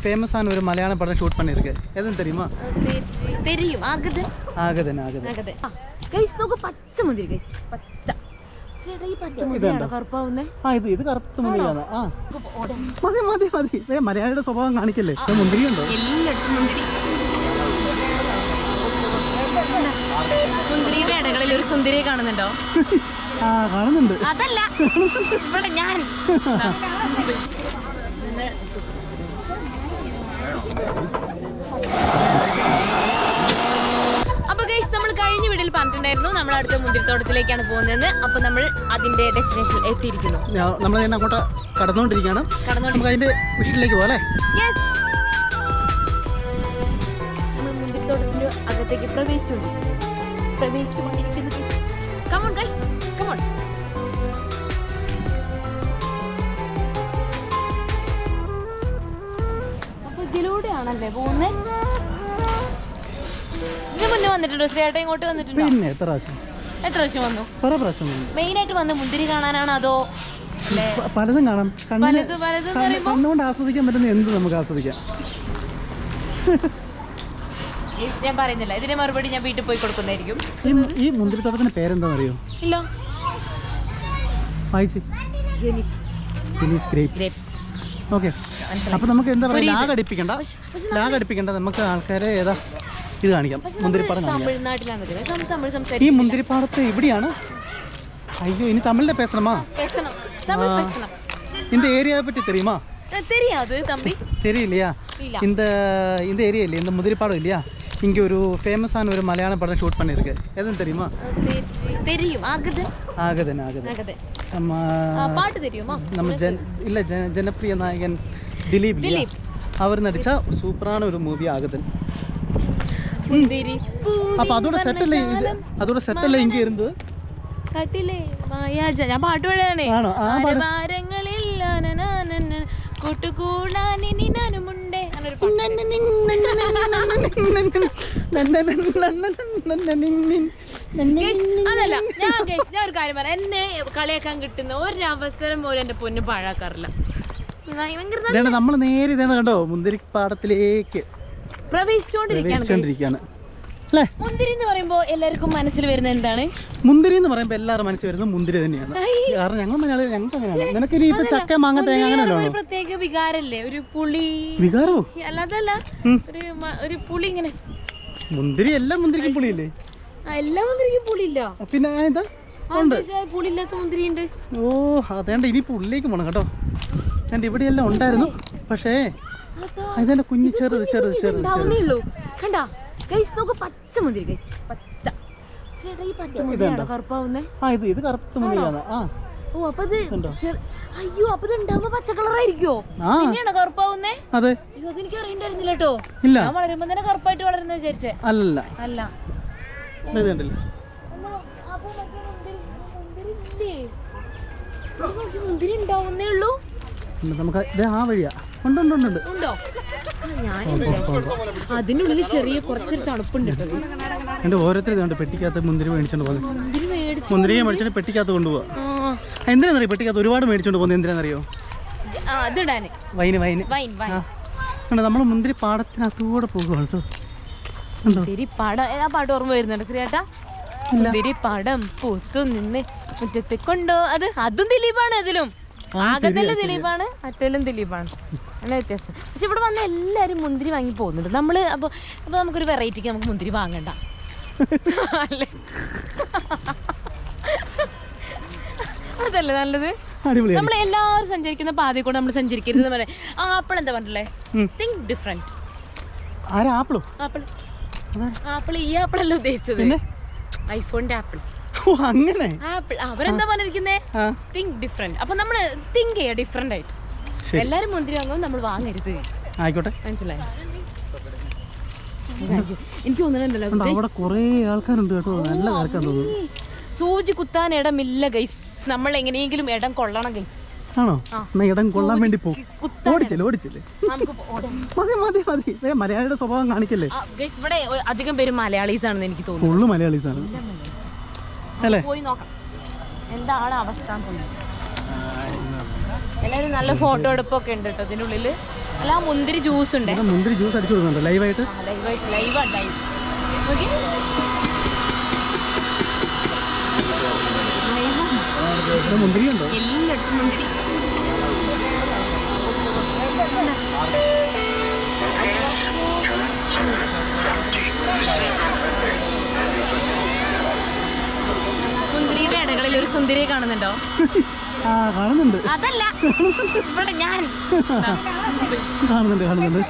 ஃபேமஸான ஒரு மலையாள படம் ஷூட் பண்ணிருக்கு எதுன்னு தெரியுமா தெரியும் ஆகுதன் ஆகுதன் ஆகுதன் ഗൈസ് നോക്ക് പച്ച മുന്തിരി ഗൈസ് പച്ച. ചേട്ടാ ഈ പച്ച മുന്തിരിയാണോ കറുപ്പാവുന്നേ? ആ ഇത് ഇത് കറുത്ത മുന്തിരിയാണ്. ആ. മതി മതി മതി. മലയാളിയുടെ സ്വഭാവം കാണിക്കല്ലേ? മുന്തിരി ഉണ്ടോ എല്ലായിടത്തും മുന്തിരി. മുന്തിരിയുടെ ഇടകളിൽ ഒരു സുന്ദരിയെ കാണുന്നുണ്ടോ? ആ കാണുന്നുണ്ട്. അതല്ല. ഇവിടെ ഞാൻ. കഴിഞ്ഞ വീട്ടിൽ പറഞ്ഞിട്ടുണ്ടായിരുന്നു നമ്മൾ അടുത്ത മുന്തിരിത്തോട്ടത്തിലേക്കാണ് പോകുന്നത് അപ്പൊ നമ്മൾ അതിന്റെ ഡെസ്റ്റിനേഷൻ എത്തിയിരിക്കുന്നു. നമ്മൾ അങ്ങോട്ട് കടന്നുകൊണ്ടിരിക്കുകയാണ്. നമുക്ക് അതിന്റെ വിഷയിലേക്ക് പോകാം യെസ് നമ്മൾ മുന്തിരിത്തോട്ടത്തിന്റെ അകത്തേക്ക് പ്രവേശിച്ചു പ്രവേശിച്ചുകൊണ്ടിരിക്കുന്നു. Come on guys come on ഇതിലൂടെയാണല്ലേ പോകുന്നേ? ഇതിന് മുന്നേ വന്നിട്ടുണ്ടോ? ശ്രീയേട്ട ഇങ്ങോട്ട് വന്നിട്ടുണ്ടോ? പിന്നെ എത്ര പ്രാവശ്യം? എത്ര പ്രാവശ്യം വന്നു? കുറെ പ്രാവശ്യം വന്നു. മെയിൻ ആയിട്ട് വന്ന് മുന്തിരി കാണാനാണോ അതോ പ- പലതും കാണാം. കണ്ണിന് പലത് പലത് എന്ന് പറയുമ്പോ? കണ്ണുകൊണ്ട് ആസ്വദിക്കാൻ പറ്റുന്ന എന്ത് നമുക്ക് ആസ്വദിക്കാം? ഈ- ഞാൻ പറയുന്നില്ല. ഇതിന് മറുപടി ഞാൻ വീട്ടിൽ പോയി കൊടുക്കുന്നതായിരിക്കും. ഈ ഈ മുന്തിരിത്തോട്ടത്തിന്റെ പേരെന്താണെന്നറിയോ ഇല്ല. വായിച്ച്. ജെനിസ് ഗ്രേപ്പ് ഗ്രേപ്സ്. ഓക്കെ അപ്പൊ നമുക്ക് എന്താ പറയുക ലാഗ് അടിപ്പിക്കണ്ട ലാഗ് അടിപ്പിക്കണ്ട നമുക്ക് ആൾക്കാരെ ഏതാ ഇത് കാണിക്കാം മുന്തിരിപ്പാടം കാണിക്കാം തമിഴ്നാട്ടിലാണ് ഇത്. നമ്മൾ തമിഴ് ഈ സംസാരിക്കും മുന്തിരിപ്പാടത്ത് ഇവിടെയാണ് അയ്യോ ഇനി തമിഴിലെ പേസണമാ பேசணும் தமிழ் பேசணும் இந்த ஏரியாவை பற்றி தெரியுமா அஹ் தெரியாது தம்பி தெரியலையா இல்ல. இந்த இந்த ஏரியா இல்லையா இந்த முதிரிப்பாடம் இல்லையா இங்கே ஒரு ஃபேமஸான ஒரு மலையாள படம் ஷூட் பண்ணியிருக்கு எதுவும் தெரியுமா அஹ் தெரி- ജനപ്രിയ നായകൻ நம்ம பாட்டு தெரியுமா நம்ம ദിലീപ് ദിലീപ്. അവർ നടിച്ച സൂപ്പറാണ് ഒരു മൂവി ആഗതൻ. അപ്പൊ അതോടെ സെറ്റല്ലേ അതോടെ സെറ്റല്ലേ ഇങ്ങനെ ഇരുന്നത് ഞാൻ പാട്ട് പാടാനേ അതല്ല. ഞാൻ guys, ഞാൻ ഒരു കാര്യം പറയാം. എന്നെ കളിയാക്കാൻ കിട്ടുന്ന ഒരു അവസരം പോലും എന്റെ പൊന്നു പാഴാക്കാറില്ല. ഇതാണ് നമ്മൾ നേരെ ഇതാണ് കണ്ടോ? മുന്തിരി പാടത്തിലേക്ക്. പ്രവേശിച്ചുകൊണ്ടിരിക്കുകയാണ് അല്ലേ? മുന്തിരി എന്ന് പറയുമ്പോ എല്ലാവർക്കും മനസ്സിൽ വരുന്ന എന്താണ്? മുന്തിരി എന്ന് പറയുമ്പോൾ എല്ലാവരും മനസ്സിൽ വരുന്നത് മുന്തിരി തന്നെയാണ്. കാരണം ഞങ്ങൾ മലയാളി ഞങ്ങൾക്ക് അങ്ങനെയാണ് നിനക്ക് ഇനി ഇപ്പൊ ചക്ക മാങ്ങ തേങ്ങ അങ്ങനെയല്ലോ ഒരു പ്രത്യേക വികാരല്ലേ? ഒരു പുളി. വികാരമോ അല്ലാതല്ല അതല്ല. ഒരു ഒരു പുളി ഇങ്ങനെ. മുന്തിരി എല്ലാം മുന്തിരിക്കും പുളിയില്ലേ? എല്ലാ മുന്തിരിക്കും പുളിയില്ല. പിന്നെ എന്താ പുളിയില്ലാത്ത ഉണ്ട് ഓ അതേണ്ട ഇനി ഉള്ളിലേക്ക് പോണം കേട്ടോ. ഞാൻ ഇവിടെയെല്ലാം ഉണ്ടായിരുന്നു. പക്ഷേ ഇതെന്റെ കുഞ്ഞു ചെറുത് ചെറുത് ചെറുത് കണ്ടാ? ഗൈസ് നോക്ക് പച്ച മുന്തിരി ഗൈസ് പച്ച. ഈ പച്ച മുന്തിരിയാണോ കറുപ്പാവുന്നേ? ആ ഇത് ഇത് കറുത്ത മുന്തിരിയാണ്. ആ. ഓ അപ്പൊ ഇത് അയ്യോ അപ്പൊ ഇത് ഉണ്ടാവുമ്പോ പച്ച കളറായിരിക്കോ ആ. പിന്നെയാണോ കറുപ്പാവുന്നേ? അതെ. അയ്യോ അതെനിക്ക് അറിയണ്ടായിരുന്നില്ല കേട്ടോ. ഞാൻ വളരുമ്പോ തന്നെ കറുപ്പായിട്ട് വളരുന്ന വിചാരിച്ചേ. അല്ല. അല്ല. ഇത് കണ്ടില്ലേ? മുന്തിരി ഉണ്ടാവുന്നേ ഉള്ളൂ. നമുക്ക് ഇത് ആ വഴിയാ. ഉണ്ട് ഉണ്ട് അതിനുള്ളിൽ ചെറിയ കുറച്ചൊരു തണുപ്പുണ്ട് കേട്ടോ. എന്റെ ഓരോരുത്തരും ഇതുണ്ട് പെട്ടിക്കകത്ത് മുന്തിരി മേടിച്ചോണ്ട് പോകുന്നത് മുന്തിരി മേടിച്ചു പെട്ടിക്കാത്ത മേടിച്ചിട്ട് പെട്ടിക്കകത്ത് കൊണ്ടുപോവാ. ആ. പെട്ടിക്കാത്ത പെട്ടിക്കകത്ത് ഒരുപാട് മേടിച്ചോണ്ട് പോകുന്നത് എന്തിനാണെന്നറിയോ വൈന് വൈന്. കണ്ടോ നമ്മൾ മുന്തിരി പാടത്തിനകത്തൂടെ പോകുക കേട്ടോ. ഉണ്ടോ മുന്തിരി പടം പാട്ട് ഓർമ്മ വരുന്നുണ്ട്. ശ്രീയേട്ടാ മുന്തിരി പടം പൂത്തു നിന്ന് മുറ്റത്ത് കൊണ്ടോ. അത് അതും ദിലീപാണ് അതിലും. ആകത്തിലും ദിലീപാണ് മറ്റേലും ദിലീപാണ്. അങ്ങനെ വ്യത്യാസം. പക്ഷെ ഇവിടെ വന്ന എല്ലാവരും മുന്തിരി വാങ്ങി പോകുന്നുണ്ട്. നമ്മൾ അപ്പൊ അപ്പൊ നമുക്കൊരു വെറൈറ്റിക്ക് നമുക്ക് മുന്തിരി വാങ്ങണ്ട. അല്ലേ? അതല്ലേ നല്ലത്? നമ്മൾ എല്ലാവരും സഞ്ചരിക്കുന്ന പാതയിൽ കൂടെ നമ്മൾ സഞ്ചരിക്കരുത് ആപ്പിൾ എന്താ പറഞ്ഞില്ലേ തിങ്ക് ഡിഫറെന്റ് ആപ്പിളോ? ആപ്പിൾ. ആപ്പിൾ ഈ ഉദ്ദേശിച്ചത്. ഐഫോണിന്റെ ആപ്പിൾ അങ്ങനെ? ആപ്പിൾ അവരെന്താ പറഞ്ഞിരിക്കുന്നേ? ആ. തിങ്ക് ഡിഫറെന്റ് അപ്പൊ നമ്മൾ തിങ്ക് ചെയ്യാ ഡിഫറെന്റ് ആയിട്ട്. എല്ലാരും മുന്തിരി വാങ്ങുമ്പോൾ നമ്മൾ വാങ്ങരുത്. ആയിക്കോട്ടെ. മനസ്സിലായി? എനിക്ക് തോന്നുന്നുണ്ടല്ലോ അവിടെ കുറേ ആൾക്കാരുണ്ട് കേട്ടോ. നല്ല ആൾക്കാർ സൂചി കുത്താൻ ഇടമില്ല ഗൈസ് നമ്മൾ എങ്ങനെയെങ്കിലും ഇടം കൊള്ളണം ഗൈസ് ആണോ? എന്നാ ഇടം കൊള്ളാൻ വേണ്ടി പോകും ഓടിച്ചല്ലേ ഓടിച്ചില്ലേ. മതി മതി മതി. മലയാളിയുടെ സ്വഭാവം കാണിക്കല്ലേ? ഇവിടെ അധികം പേര് മലയാളീസ് ആണെന്ന് എനിക്ക് തോന്നുന്നു. ഫുള്ള് മലയാളീസ് ആണ് അല്ലേ? പോയി നോക്കാം. എന്താണ് അവസ്ഥ. എല്ലാവരും നല്ല ഫോട്ടോ എടുപ്പൊക്കെ ഉണ്ട് കേട്ടോ ഇതിനുള്ളിൽ അല്ല മുന്തിരി ജ്യൂസ് ഉണ്ട്. മുന്തിരി ജ്യൂസ് അടിച്ചു കൊടുക്കുന്നുണ്ട്? ലൈവായിട്ട് ലൈവായിട്ട് ലൈവാണ് ലൈവ് ഇവിടെ മുന്തിരി ഉണ്ടോ എല്ലായിടത്തും മുന്തിരി. ഒരു സുന്ദരിയെ കാണുന്നുണ്ടോ? ആ കാണുന്നുണ്ട്. അതല്ല. ഇവിടെ ഞാൻ. കാണുന്നുണ്ട് കാണുന്നുണ്ട്.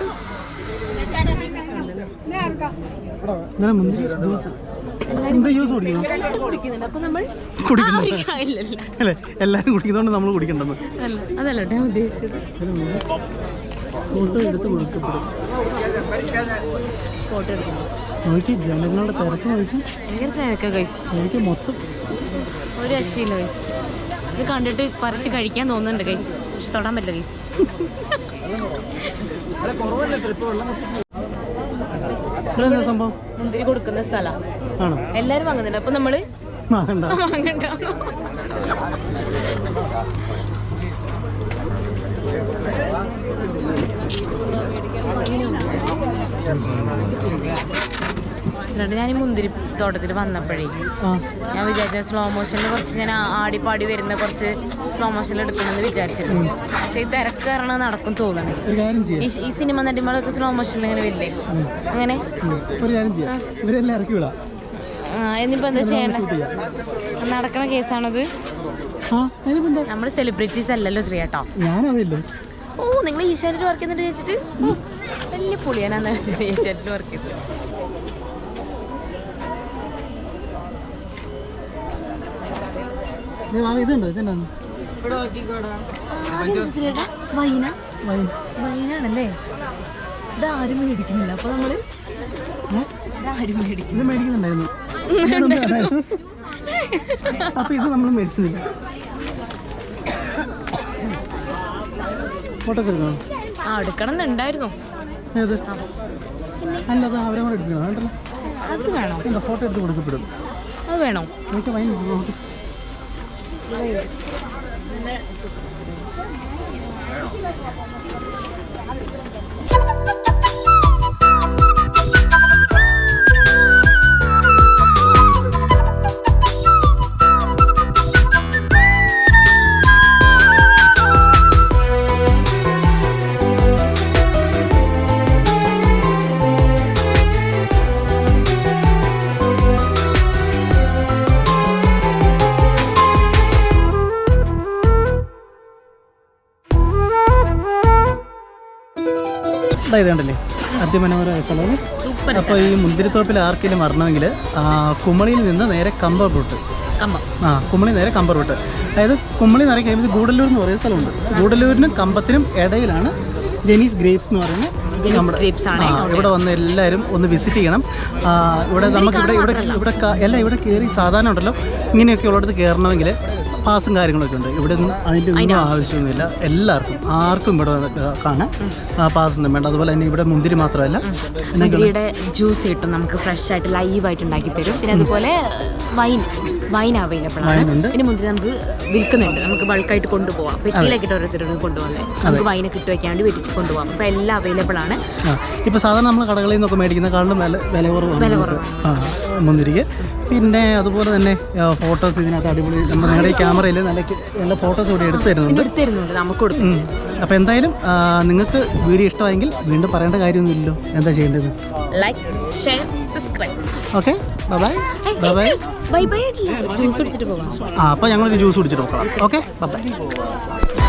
എല്ലാരും കുടിക്കുന്നോണ്ട് നമ്മൾ കുടിക്കണ്ടെന്ന്. അതല്ല ഞാൻ ഉദ്ദേശിച്ചത്. ഫോട്ടോ എടുത്ത് ഫോട്ടോ നോക്കി ജനങ്ങളുടെ തിരക്ക് നോക്കി. ഭയങ്കര തിരക്കാ ഗൈസ് മൊത്തം. ഒരു രക്ഷയില്ല ഗൈസ് ഇത് കണ്ടിട്ട് പറിച്ച് കഴിക്കാൻ തോന്നുന്നുണ്ട് ഗൈസ് പക്ഷെ തൊടാൻ പറ്റില്ല ഗൈസ് മുന്തിരി കൊടുക്കുന്ന സ്ഥലം. എല്ലാരും വാങ്ങുന്നുണ്ട്. അപ്പൊ നമ്മൾ വാങ്ങണ്ട. വാങ്ങണ്ട. ചേട്ടാ ഞാൻ ഈ മുന്തിരി തോട്ടത്തിൽ വന്നപ്പോഴേ. ഞാൻ വിചാരിച്ച സ്ലോ മോഷനിൽ കുറച്ച് ഞാൻ ആടി പാടി വരുന്ന കുറച്ച് സ്ലോ മോഷനിൽ എടുക്കണമെന്ന് വിചാരിച്ചിരുന്നു. പക്ഷെ ഈ തിരക്ക് കാരണം നടക്കും തോന്നുന്നുണ്ട് ഈ സിനിമ നടിമാളൊക്കെ സ്ലോ മോഷനിൽ ഇങ്ങനെ വരില്ലേ? അങ്ങനെ? ഇനിയിപ്പോ എന്താ ചെയ്യണ്ടേ? നടക്കണ കേസാണത്. നമ്മൾ സെലിബ്രിറ്റീസ് അല്ലല്ലോ ശ്രീ കേട്ടോ ഓ നിങ്ങൾ ഈശാനിൽ വർക്ക് ചെയ്യുന്നുണ്ട് ചോദിച്ചിട്ട് വലിയ പുളിയാനാന്ന് ഈശാനിൽ വർക്ക് ചെയ്തത് ആ ഇതുണ്ടോ? വൈൻ വൈനാണല്ലേ? ഇതാരും ആരും മേടിക്കുന്നില്ല. അപ്പൊ നമ്മൾ ഇതാരും മേടിക്കുന്നു മേടിക്കുന്നുണ്ടായിരുന്നു. അപ്പൊ ഇത് നമ്മൾ മേടിക്കുന്നില്ല. ഫോട്ടോസ് എടുക്കണോ? ആ എടുക്കണം എന്നുണ്ടായിരുന്നു അല്ല അത് അവരെ കൂടെ എടുക്കണം? അത് വേണോ? ഫോട്ടോ എടുത്ത് കൊടുക്കപ്പെടും. അത് വേണോ? എനിക്ക് വൈൻ നോക്കി ഇതാ ഇത് കണ്ടല്ലേ അതിമനോഹരമായ സ്ഥലമാണ് അപ്പോൾ ഈ മുന്തിരിത്തോപ്പിൽ ആർക്കെങ്കിലും വരണമെങ്കിൽ കുമളിയിൽ നിന്ന് നേരെ കമ്പർ റൂട്ട്. ആ കുമളി നേരെ കമ്പർ റൂട്ട്. അതായത് കുമളി നിറയെ കഴിയുമ്പോൾ ഗൂഡല്ലൂർ എന്ന് പറയുന്ന സ്ഥലമുണ്ട്. ഗൂഡല്ലൂരിനും കമ്പത്തിനും ഇടയിലാണ് ജെനീസ് ഗ്രേപ്സ് എന്ന് പറയുന്ന നമ്മുടെ grapes ആണ്. ആ, ഇവിടെ വന്ന് എല്ലാവരും ഒന്ന് വിസിറ്റ് ചെയ്യണം. ഇവിടെ നമുക്ക് ഇവിടെ ഇവിടെ ഇവിടെ എല്ലാം അല്ല ഇവിടെ കയറി സാധാരണ ഉണ്ടല്ലോ. ഇങ്ങനെയൊക്കെ ഉള്ളിടത്ത് കയറണമെങ്കിൽ പാസും കാര്യങ്ങളൊക്കെ ഉണ്ട്. ഇവിടെ ഒന്നും അതിന്റെ ഒന്നും ആവശ്യമൊന്നുമില്ല. എല്ലാവർക്കും ആർക്കും ഇവിടെ വന്ന് ക- കാണാൻ പാസൊന്നും വേണ്ട. അതുപോലെ തന്നെ ഇവിടെ മുന്തിരി മാത്രമല്ല. മുന്തിരിയുടെ ജ്യൂസ് കിട്ടും. നമുക്ക് ഫ്രഷ് ആയിട്ട് ലൈവ് ആയിട്ട് ഉണ്ടാക്കി തരും. പിന്നെ അതുപോലെ വൈൻ വൈൻ അവൈലബിൾ ആണ്. പിന്നെ മുന്തിരി നമുക്ക് വിൽക്കുന്നുണ്ട്. നമുക്ക് ബൾക്കായിട്ട് കൊണ്ടുപോകാം പെട്ടിയിലാക്കിയിട്ട് ഓരോരുത്തരോട് കൊണ്ടുപോകാം നമുക്ക് വൈനൊക്കെ ഇട്ട് വേണ്ടി വീട്ടിൽ കൊണ്ടുപോകാം അപ്പോൾ എല്ലാം അവൈലബിൾ ആണ്. ഇപ്പോൾ സാധാരണ നമ്മൾ കടകളിൽ നിന്നൊക്കെ മേടിക്കുന്ന വില വില കുറവാണ്. വില നമുക്ക്. മുന്തിരിക്ക് പിന്നെ അതുപോലെ തന്നെ ഫോട്ടോസ് ഇതിനകത്ത് അടിപൊളി നമ്മൾ നിങ്ങളുടെ ഈ ക്യാമറയിൽ നല്ല നല്ല ഫോട്ടോസ് കൂടി എടുത്തു തരുന്നുണ്ട് നമുക്ക് അപ്പോൾ എന്തായാലും നിങ്ങൾക്ക് വീഡിയോ ഇഷ്ടമായെങ്കിൽ വീണ്ടും പറയേണ്ട കാര്യമൊന്നുമില്ലല്ലോ. എന്താ ചെയ്യേണ്ടത്? Like share subscribe okay bye bye bye bye bye juice കുടിച്ചിട്ട് പോകാം ആ അപ്പോൾ ഞങ്ങളൊരു ജ്യൂസ് കുടിച്ചിട്ട് നോക്കാം ഓക്കെ ബൈ